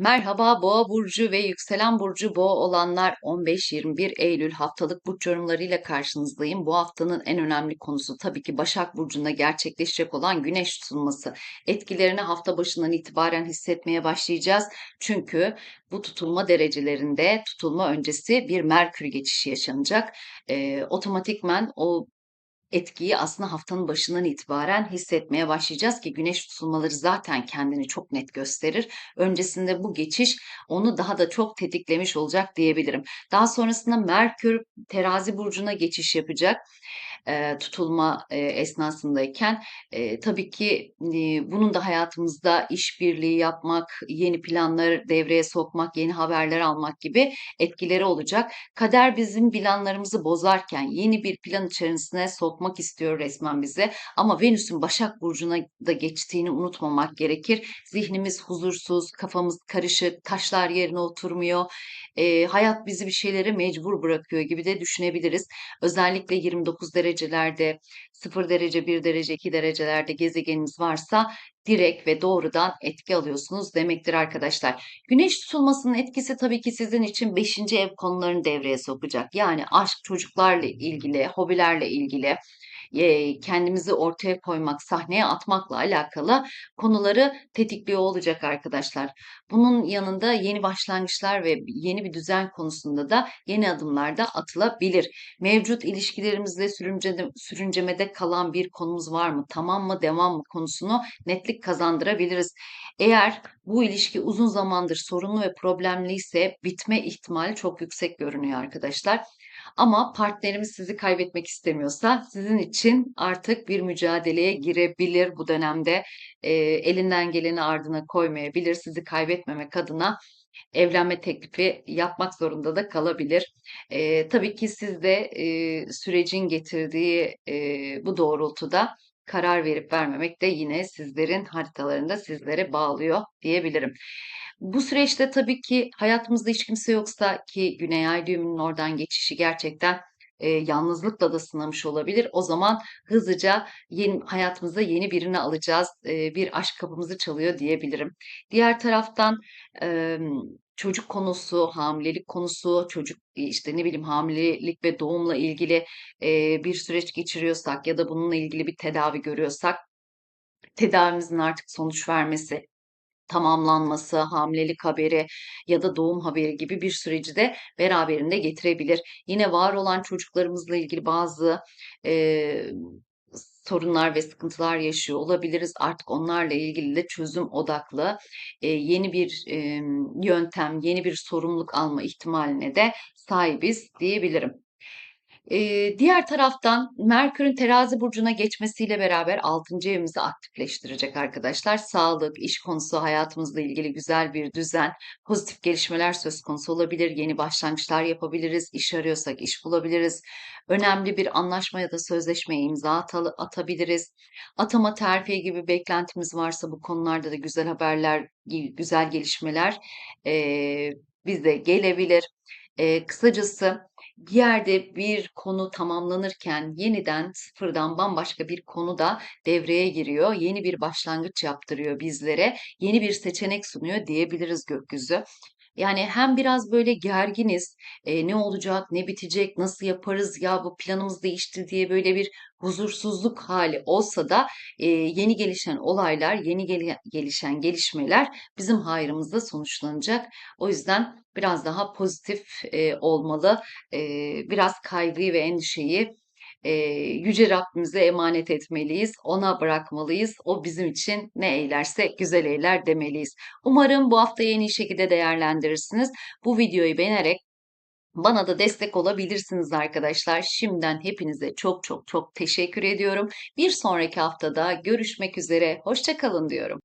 Merhaba Boğa burcu ve yükselen burcu Boğa olanlar 15-21 Eylül haftalık burç yorumlarıyla karşınızdayım. Bu haftanın en önemli konusu tabii ki Başak burcunda gerçekleşecek olan güneş tutulması. Etkilerini hafta başından itibaren hissetmeye başlayacağız. Çünkü bu tutulma derecelerinde tutulma öncesi bir Merkür geçişi yaşanacak. Ee, otomatikmen o etkiyi aslında haftanın başından itibaren hissetmeye başlayacağız ki güneş tutulmaları zaten kendini çok net gösterir. Öncesinde bu geçiş onu daha da çok tetiklemiş olacak diyebilirim. Daha sonrasında Merkür terazi burcuna geçiş yapacak tutulma esnasındayken tabii ki bunun da hayatımızda işbirliği yapmak, yeni planları devreye sokmak, yeni haberler almak gibi etkileri olacak. Kader bizim planlarımızı bozarken yeni bir plan içerisine sokmak istiyor resmen bize. Ama Venüs'ün Başak Burcu'na da geçtiğini unutmamak gerekir. Zihnimiz huzursuz, kafamız karışık, taşlar yerine oturmuyor. E, hayat bizi bir şeylere mecbur bırakıyor gibi de düşünebiliriz. Özellikle 29 derecelerde, 0 derece, 1 derece, 2 derecelerde gezegeniniz varsa direkt ve doğrudan etki alıyorsunuz demektir arkadaşlar. Güneş tutulmasının etkisi tabii ki sizin için 5. ev konularını devreye sokacak. Yani aşk, çocuklarla ilgili, hobilerle ilgili, kendimizi ortaya koymak, sahneye atmakla alakalı konuları tetikliyor olacak arkadaşlar. Bunun yanında yeni başlangıçlar ve yeni bir düzen konusunda da yeni adımlar da atılabilir. Mevcut ilişkilerimizle sürüncede, sürüncemede kalan bir konumuz var mı? Tamam mı, devam mı konusunu netlik kazandırabiliriz. Eğer bu ilişki uzun zamandır sorunlu ve problemli ise bitme ihtimali çok yüksek görünüyor arkadaşlar. Ama partnerimiz sizi kaybetmek istemiyorsa sizin için artık bir mücadeleye girebilir bu dönemde. E, elinden geleni ardına koymayabilir. Sizi kaybetmemek adına evlenme teklifi yapmak zorunda da kalabilir. E, tabii ki siz de e, sürecin getirdiği e, bu doğrultuda karar verip vermemek de yine sizlerin haritalarında sizlere bağlıyor diyebilirim. Bu süreçte tabii ki hayatımızda hiç kimse yoksa ki Güney Ay düğümünün oradan geçişi gerçekten e, yalnızlıkla da sınamış olabilir. O zaman hızlıca yeni, hayatımıza yeni birini alacağız. E, bir aşk kapımızı çalıyor diyebilirim. Diğer taraftan e, çocuk konusu, hamilelik konusu, çocuk işte ne bileyim hamilelik ve doğumla ilgili e, bir süreç geçiriyorsak ya da bununla ilgili bir tedavi görüyorsak tedavimizin artık sonuç vermesi tamamlanması, hamilelik haberi ya da doğum haberi gibi bir süreci de beraberinde getirebilir. Yine var olan çocuklarımızla ilgili bazı e, sorunlar ve sıkıntılar yaşıyor olabiliriz. Artık onlarla ilgili de çözüm odaklı e, yeni bir e, yöntem, yeni bir sorumluluk alma ihtimaline de sahibiz diyebilirim. Ee, diğer taraftan Merkür'ün terazi burcuna geçmesiyle beraber 6. evimizi aktifleştirecek arkadaşlar. Sağlık, iş konusu, hayatımızla ilgili güzel bir düzen, pozitif gelişmeler söz konusu olabilir. Yeni başlangıçlar yapabiliriz, iş arıyorsak iş bulabiliriz. Önemli bir anlaşma ya da sözleşmeye imza at- atabiliriz. Atama, terfi gibi beklentimiz varsa bu konularda da güzel haberler, güzel gelişmeler ee, bize gelebilir. Ee, kısacası bir yerde bir konu tamamlanırken yeniden sıfırdan bambaşka bir konu da devreye giriyor. Yeni bir başlangıç yaptırıyor bizlere. Yeni bir seçenek sunuyor diyebiliriz gökyüzü. Yani hem biraz böyle gerginiz, e, ne olacak, ne bitecek, nasıl yaparız ya bu planımız değişti diye böyle bir huzursuzluk hali olsa da e, yeni gelişen olaylar, yeni gel gelişen gelişmeler bizim hayrımızda sonuçlanacak. O yüzden biraz daha pozitif e, olmalı, e, biraz kaygıyı ve endişeyi e, Yüce Rabbimize emanet etmeliyiz, ona bırakmalıyız. O bizim için ne eylerse güzel eyler demeliyiz. Umarım bu hafta en iyi şekilde değerlendirirsiniz. Bu videoyu beğenerek bana da destek olabilirsiniz arkadaşlar. Şimdiden hepinize çok çok çok teşekkür ediyorum. Bir sonraki haftada görüşmek üzere. Hoşçakalın diyorum.